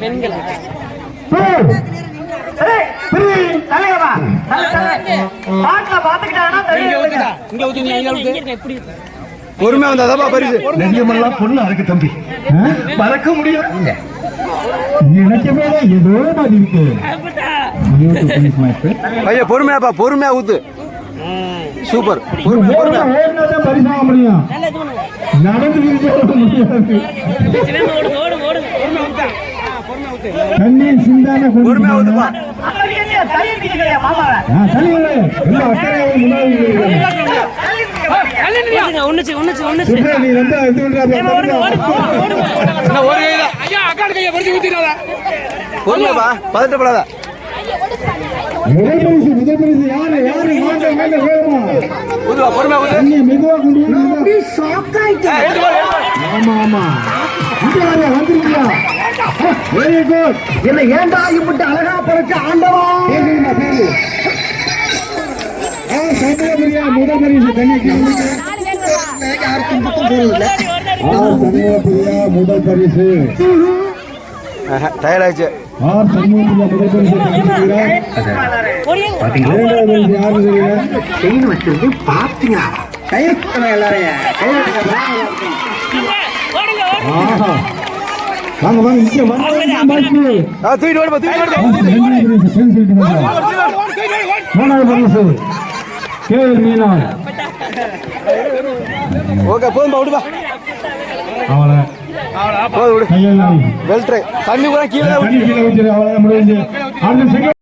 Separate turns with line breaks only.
பெண்கள்.
டூ ஏய், த்ரீ, தலைங்க வா. தலை, தலை. பாட்டுல பாத்துக்கிட்டாங்கன்னா தெரியும் இல்லைங்க.
இங்க ஊத்தி நீ அங்க ஊத்து எப்படி
பொறுமையா வந்தாதாப்பா பரிசு
நெஞ்சமெல்லாம் பொண்ணு அறக்கு தம்பி. மறக்க முடியும் நினைக்கவே ஏதோ மாதிரி இருக்கு.
ஐயா பொறுமையாப்பா பொறுமையா ஊத்து. சூப்பர் பொறுமையா பொறுமையா
பரிசாக முடியும். நடந்து தண்ணீர் சிந்தாம.
ஒண்ணுச்சு ஒண்ணுச்சு
நீ
ஒரு
ஐயா கையை பிடிச்சி ஊத்திடாத.
பதட்டப்படாத.
முதல் பரிசு முதல் பரிசு யாரு யாரு வாங்க வாங்க வேகமா
ஊத்துவா பொறுமையா
மெதுவா. ஆமா ஆமா. வெரி குட் என்ன இப்படி அழகா ஆண்டவா. முதல் பரிசு முதல் பரிசு ஆர் முதல் பரிசு இரண்டாவது பரிசு தெரியல
செயின் வச்சிருந்து பாத்தீங்களா கையெழுத்து எல்லாரையும்.
வாங்க வாங்க இங்க வாங்க
தூக்கிட்டு ஓடுப்பா தூக்கிட்டு
மூணாவது பரிசு கே மீனா
ஓகே போதும்பா விடுப்பா
அவளை
போதும் விடு பெல்ட்ரு தண்ணி கூட கீழே
கீழே ஊற்றிடு அவளை முடிஞ்சு அடுத்த செகண்ட்